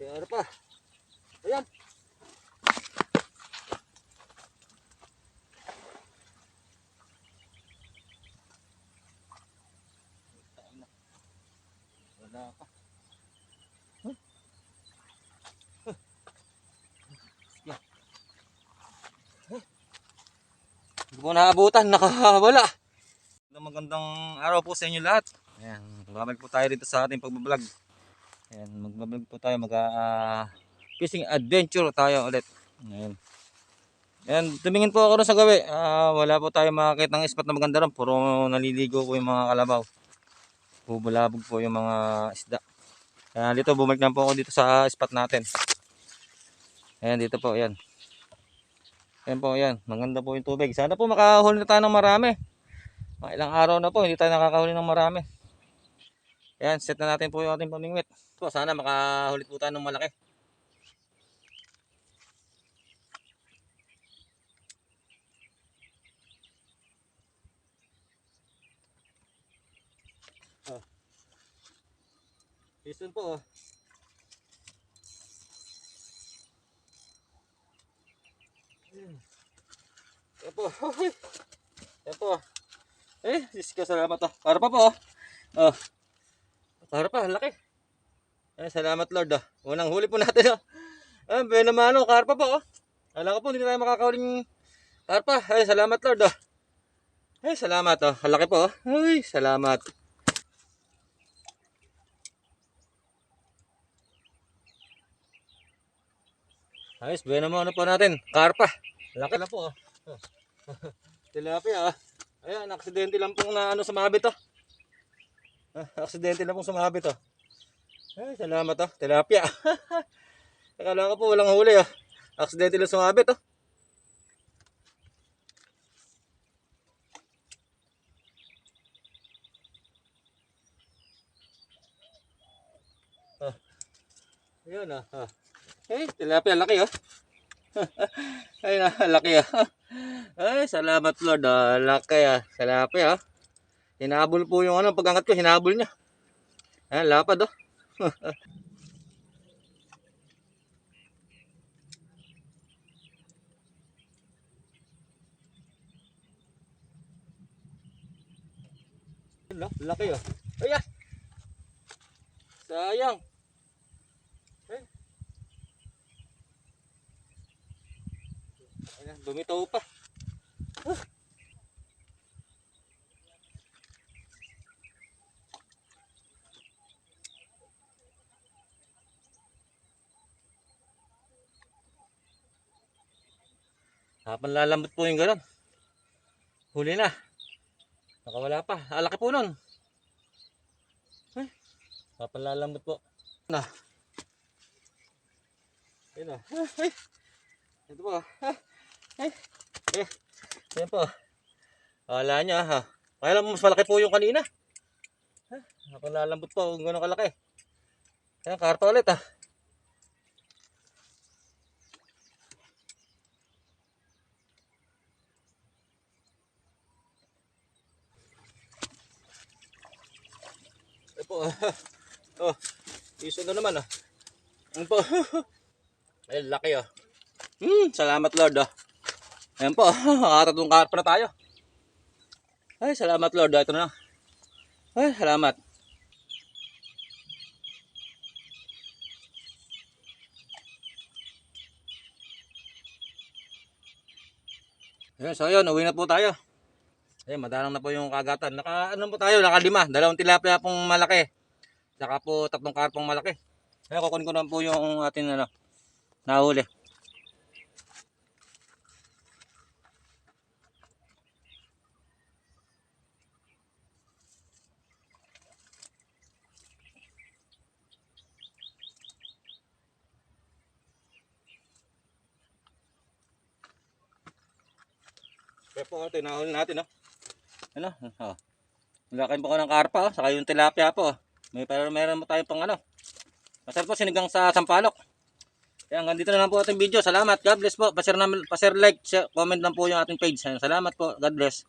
Kaya pa. Ayan. Wala pa. Huh? Huh? Huh? Hindi ko naabutan, nakawala. Magandang araw po sa inyo lahat. Ayan, babalik po tayo dito sa ating pagbablog. Ayan, magbablog po tayo, mag ah, fishing adventure tayo ulit. Ayan. Ayan, tumingin po ako sa gabi. Ah, wala po tayo makakita ng spot na maganda ron. Puro naliligo po yung mga kalabaw. Bubulabog po yung mga isda. Kaya dito, bumalik na po ako dito sa spot natin. Ayan, dito po, ayan. Ayan po, ayan. Maganda po yung tubig. Sana po makahuli na tayo ng marami. Mga ilang araw na po, hindi tayo nakakahuli ng marami. Ayan, set na natin po yung ating pamingwit. Po, sana makahulit po tayo ng malaki. Oh. Listen po, oh. Yan po. Yan po. Eh, ko, salamat ah. Para pa po. oh. Oh. Para pa, laki. Eh, salamat Lord ah. Unang huli po natin ah. Ah, ben naman oh, karpa po oh. Alam ko po, hindi tayo makakauling karpa. Ay, salamat Lord ah. Ay, salamat oh. Ang laki po oh. Ay, salamat. Ayos, ben naman ano po natin. Karpa. Laki na po oh. Tilapia ah. Ayan, aksidente lang pong na ano sumabit oh. Ah, aksidente lang pong sumabit oh. Ay, salamat oh. Tilapia. Akala ko po walang huli oh. Aksidente lang sumabit oh. Ah. Ayun ah. ah. Ay, tilapia laki oh. Ay, na, laki ah. Ay, salamat Lord. Ah, laki ah. Salapi ah. Hinabol po yung ano, pag-angat ko, hinabol niya. Ayan, lapad oh. Laki oh. Ay, ah. Sayang. Ay. Ayan, bumitaw pa. Habang lalambot po yung gano'n. Huli na. Nakawala pa. Alaki po nun. Ay, habang lalambot po. Na. Ayun na. Ay, ito po. Ay, eh, ayan po. Wala niya ha. Kaya mas malaki po yung kanina. Ha, habang lalambot po kung gano'n kalaki. Ayan, karpa ulit ah. Po. oh, iso na naman ah. Ano po? Ay, laki ah. Hmm, salamat Lord ah. Ayan po, nakatatong karpa na tayo. Ay, salamat Lord ah. Ito na. Ay, salamat. Ayan, so yun, uwi na po tayo. Ayan, madalang na po yung kagatan. Naka, ano po tayo, naka lima. Dalawang tilapia pong malaki. Saka po tatlong karpong malaki. Ayan, kukunin ko na po yung ating ano, nahuli. Kaya po, nahuli natin, no? Ano? Oh. Lakayin po ko ng karpa, oh. Saka yung tilapia po, oh. May, pero meron mo tayong pang ano. Masarap po, sinigang sa sampalok. Kaya hanggang dito na lang po ating video. Salamat. God bless po. Pasir, namin, pasir like, share, comment lang po yung ating page. Salamat po. God bless.